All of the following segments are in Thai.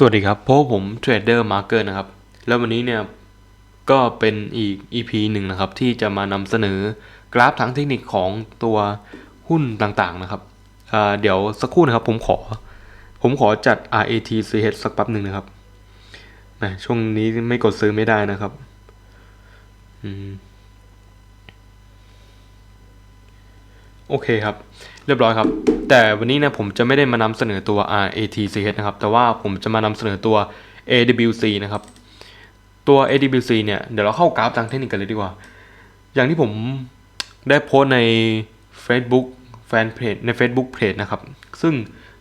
สวัสดีครับพบผมเทรดเดอร์มาร์เกอร์นะครับ แล้ววันนี้เนี่ย ก็เป็นอีก EP หนึ่งนะครับ ที่จะมานำเสนอกราฟทางเทคนิคของตัวหุ้นต่างๆนะครับ เดี๋ยวสักครู่นะครับผมขอ ผมขอจัด RATCH สักแป๊บหนึ่งนะครับช่วงนี้ไม่กดซื้อไม่ได้นะครับ อืม โอเคครับ เรียบร้อยครับ แต่วันนี้นี่ยผมจะไม่ได้มานำเสนอตัว RATCH นะครับ แต่ว่าผมจะมานำเสนอตัว AWC นะครับ ตัว AWC เนี่ยเดี๋ยวเราเข้ากราฟทางเทคนิคกันเลยดีกว่า อย่างที่ผมได้โพสใน Facebook แฟนเพจใน Facebook Page นะครับ ซึ่ง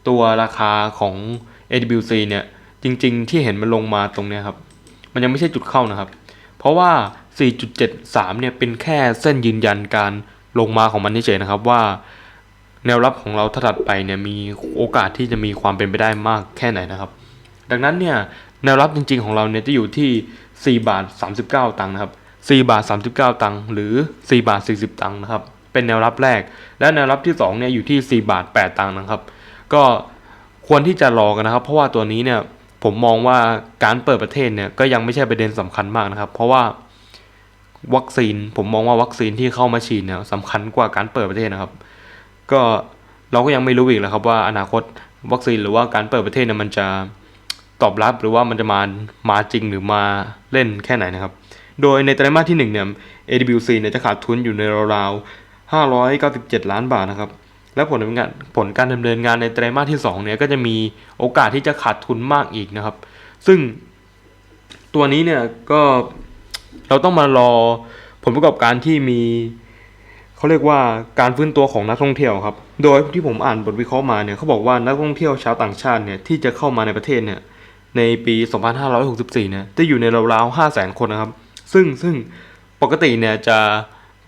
ตัวราคาของ AWC เนี่ยจริงๆ ที่เห็นมันลงมาตรงเนี้ยครับ มันยังไม่ใช่จุดเข้านะครับ เพราะว่า 4.73 เนี่ยเป็นแค่เส้นยืนยันการ ลงมาของมันเฉยๆนะครับว่าแนวรับของเราถ้าถัดไปเนี่ยมีโอกาสที่จะมีความเป็นไปได้มากแค่ไหนนะครับ ดังนั้นเนี่ยแนวรับจริง ๆ ของเราเนี่ยจะอยู่ที่ 4 บาท 39 ตังค์นะครับ 4 บาท 39 ตังค์หรือ 4 บาท 40 ตังค์นะครับ เป็นแนวรับแรก และแนวรับที่2เนี่ยอยู่ที่ 4 บาท 8 ตังค์นะครับ ก็ควรที่จะรอกันนะครับ เพราะว่าตัวนี้เนี่ยผมมองว่าการเปิดประเทศเนี่ยก็ยังไม่ใช่ประเด็นสำคัญมากนะครับ เพราะว่า วัคซีน ผมมองว่าวัคซีนที่เข้ามาฉีดเนี่ยสำคัญกว่าการเปิดประเทศนะครับ ก็เราก็ยังไม่รู้อีกแล้วครับว่าอนาคตวัคซีนหรือว่าการเปิดประเทศเนี่ยมันจะตอบรับหรือว่ามันจะมามาจริงหรือมาเล่นแค่ไหนนะครับ โดยในไตรมาสที่ 1 เนี่ย AWC เนี่ยจะขาดทุนอยู่ในราวๆ 597 ล้านบาทนะครับ และผลงานผลการดำเนินงานในไตรมาสที่ 2 เนี่ยก็จะมีโอกาสที่จะขาดทุนมากอีกนะครับ ซึ่งตัวนี้เนี่ยก็ เราต้องมารอผลประกอบการที่มีเขาเรียกว่าการฟื้นตัวของนักท่องเที่ยวครับ โดยที่ผมอ่านบทวิเคราะห์มาเนี่ยเขาบอกว่านักท่องเที่ยวชาวต่างชาติเนี่ยที่จะเข้ามาในประเทศเนี่ยในปี 2564 เนี่ยจะอยู่ในราวๆ5แสนคนนะครับ ซึ่งซึ่งปกติเนี่ยจะ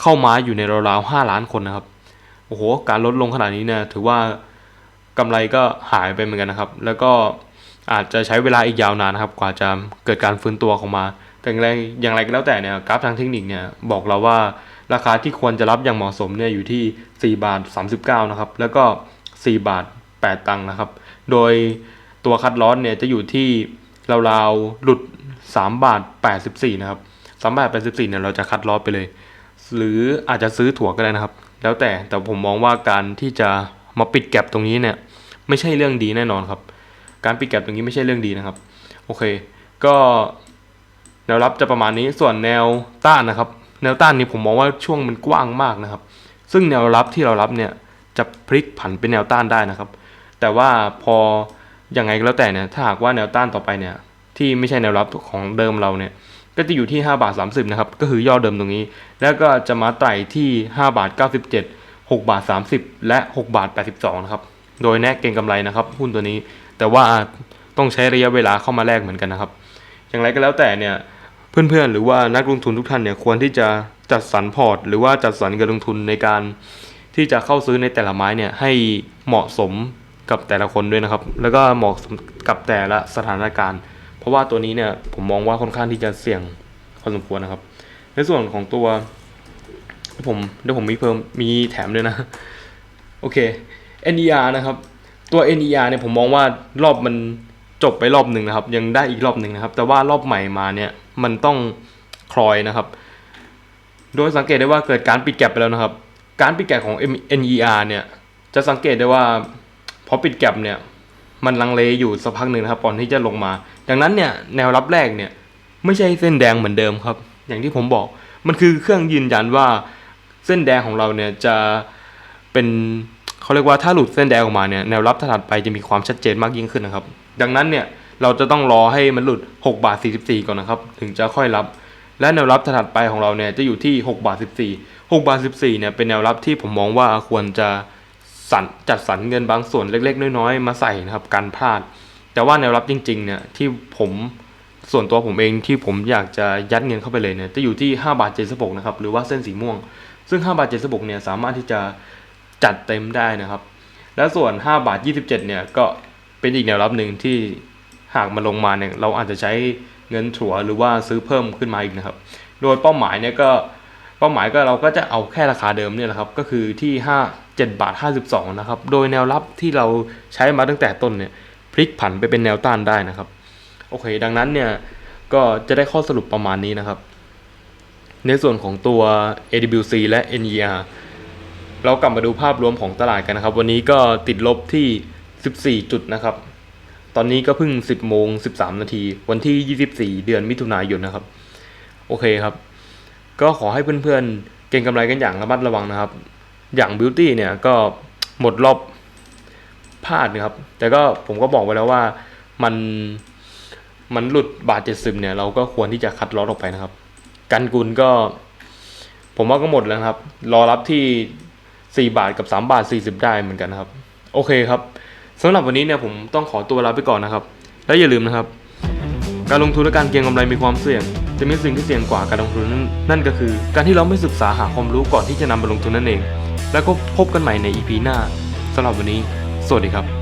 เข้ามาอยู่ในราวๆ 5 ล้านคนนะครับ โอ้โห การลดลงขนาดนี้เนี่ยถือว่ากำไรก็หายไปเหมือนกันนะครับ แล้วก็อาจจะใช้เวลาอีกยาวนานนะครับ กว่าจะเกิดการฟื้นตัวของมา แต่อย่างไรอย่างไรก็แล้วแต่เนี่ยกราฟทางเทคนิคเนี่ยบอกเราว่าราคาที่ควรจะรับอย่างเหมาะสมเนี่ยอยู่ที่ 4 บาท 39 นะครับ แล้วก็ 4 บาท 8 ตังค์นะครับ โดยตัวคัดลอสเนี่ยจะอยู่ที่ราวๆหลุด 3 บาท 84 นะครับ 3 บาท 84 เนี่ยเราจะคัดลอสไปเลย หรืออาจจะซื้อถั่วก็ได้นะครับ แล้วแต่แต่ผมมองว่าการที่จะมาปิดแก็บตรงนี้เนี่ยไม่ใช่เรื่องดีแน่นอนครับ การปิดแก็บตรงนี้ไม่ใช่เรื่องดีนะครับ โอเค ก็ แนวรับจะประมาณนี้ส่วนแนวต้านนะครับ แนวต้านนี้ผมมองว่าช่วงมันกว้างมากนะครับ ซึ่งแนวรับที่เรารับเนี่ยจะพลิกผันเป็นแนวต้านได้นะครับ แต่ว่าพอยังไงก็แล้วแต่เนี่ยถ้าหากว่าแนวต้านต่อไปเนี่ยที่ไม่ใช่แนวรับของเดิมเราเนี่ยก็จะอยู่ที่ 5 บาท 30 นะครับ ก็คือย่อเดิมตรงนี้ แล้วก็จะมาไต่ที่ 5 บาท 97 6 บาท 30 และ 6 บาท 82 นะครับ โดยแน่เก่งกำไรนะครับ หุ้นตัวนี้ แต่ว่าต้องใช้ระยะเวลาเข้ามาแลกเหมือนกันนะครับ อย่างไรก็แล้วแต่เนี่ย เพื่อนๆ หรือว่านักลงทุนทุกท่านเนี่ยควรที่จะจัดสรรพอร์ต หรือว่าจัดสรรเงินลงทุนในการที่จะเข้าซื้อในแต่ละไม้เนี่ยให้เหมาะสมกับแต่ละคนด้วยนะครับ แล้วก็เหมาะสมกับแต่ละสถานการณ์ เพราะว่าตัวนี้เนี่ยผมมองว่าค่อนข้างที่จะเสี่ยงพอสมควรนะครับ ในส่วนของตัว ผมเดี๋ยวผมมีเพิ่มมีแถมด้วยนะ โอเค NER นะครับ ตัว NER เนี่ยผมมองว่ารอบมัน จบไปรอบหนึ่งนะครับ ยังได้อีกรอบหนึ่งนะครับ แต่ว่ารอบใหม่มาเนี่ยมันต้องคลอยนะครับ โดยสังเกตได้ว่าเกิดการปิดแก็บไปแล้วนะครับ การปิดแก็บของ NER เนี่ยจะสังเกตได้ว่าพอปิดแก็บเนี่ยมันลังเลอยู่สักพักหนึ่งนะครับก่อนที่จะลงมา ดังนั้นเนี่ยแนวรับแรกเนี่ยไม่ใช่เส้นแดงเหมือนเดิมครับ อย่างที่ผมบอกมันคือเครื่องยืนยันว่าเส้นแดงของเราเนี่ยจะเป็นเขาเรียกว่าถ้าหลุดเส้นแดงออกมาเนี่ยแนวรับถัดไปจะมีความชัดเจนมากยิ่งขึ้นนะครับ ดังนั้นเนี่ยเราจะต้องรอให้มันหลุด 6 บาท 44 ก่อนนะครับ ถึงจะค่อยรับ และแนวรับถัดไปของเราเนี่ยจะอยู่ที่ 6 บาท 14 6 บาท 14 เนี่ยเป็นแนวรับที่ผมมองว่าควรจะสรรจัดสรรเงินบางส่วนเล็ก ๆ น้อยๆ มาใส่นะครับการพลาด แต่ว่าแนวรับจริงๆ เนี่ยที่ผมส่วนตัวผมเองที่ผมอยากจะยัดเงินเข้าไปเลยเนี่ยจะอยู่ที่ 5 บาท 76 นะครับหรือว่าเส้นสีม่วง ซึ่ง 5 บาท 76 เนี่ยสามารถที่จะจัดเต็มได้นะครับ และส่วน 5 บาท 27 เนี่ยก็ เป็นอีกแนวรับหนึ่งที่หากมันลงมาเนี่ยเราอาจจะใช้เงินถัวหรือว่าซื้อเพิ่มขึ้นมาอีกนะครับ โดยเป้าหมายเนี่ยก็เป้าหมายก็เราก็จะเอาแค่ราคาเดิมเนี่ยแหละครับก็คือที่ 5 7บาท52 นะครับ โดยแนวรับที่เราใช้มาตั้งแต่ต้นเนี่ยพลิกผันไปเป็นแนวต้านได้นะครับ โอเค ดังนั้นเนี่ยก็จะได้ข้อสรุปประมาณนี้นะครับ ในส่วนของตัว AWC และ NER เรากลับมาดูภาพรวมของตลาดกันนะครับ วันนี้ก็ติดลบที่ 14 จุดนะครับ ตอนนี้ก็เพิ่ง 10โมง13 นาที วันที่ 24 เดือนมิถุนายนนะครับ โอเคครับ ก็ขอให้เพื่อนๆ เก่งกำไรกันอย่างระมัดระวังนะครับ อย่าง Beauty เนี่ยก็หมดรอบพลาดนะครับ แต่ก็ผมก็บอกไว้แล้วว่ามันมันหลุดบาท70เนี่ยเราก็ควรที่จะคัดลอตออกไปนะครับ กันกุลก็ ผมว่าก็หมดแล้วครับ รอรับที่4บาทกับ3บาท40ได้เหมือนกันครับ โอเคครับ สำหรับวันนี้เนี่ยผมต้องขอตัวลาไปก่อนนะครับ และอย่าลืมนะครับ การลงทุนและการเก็งกำไรมีความเสี่ยง จะมีสิ่งที่เสี่ยงกว่าการลงทุนนั่นก็คือ การที่เราไม่ศึกษาหาความรู้ก่อนที่จะนำมาลงทุนนั่นเอง แล้วก็พบกันใหม่ใน EP หน้าสำหรับวันนี้ สวัสดีครับ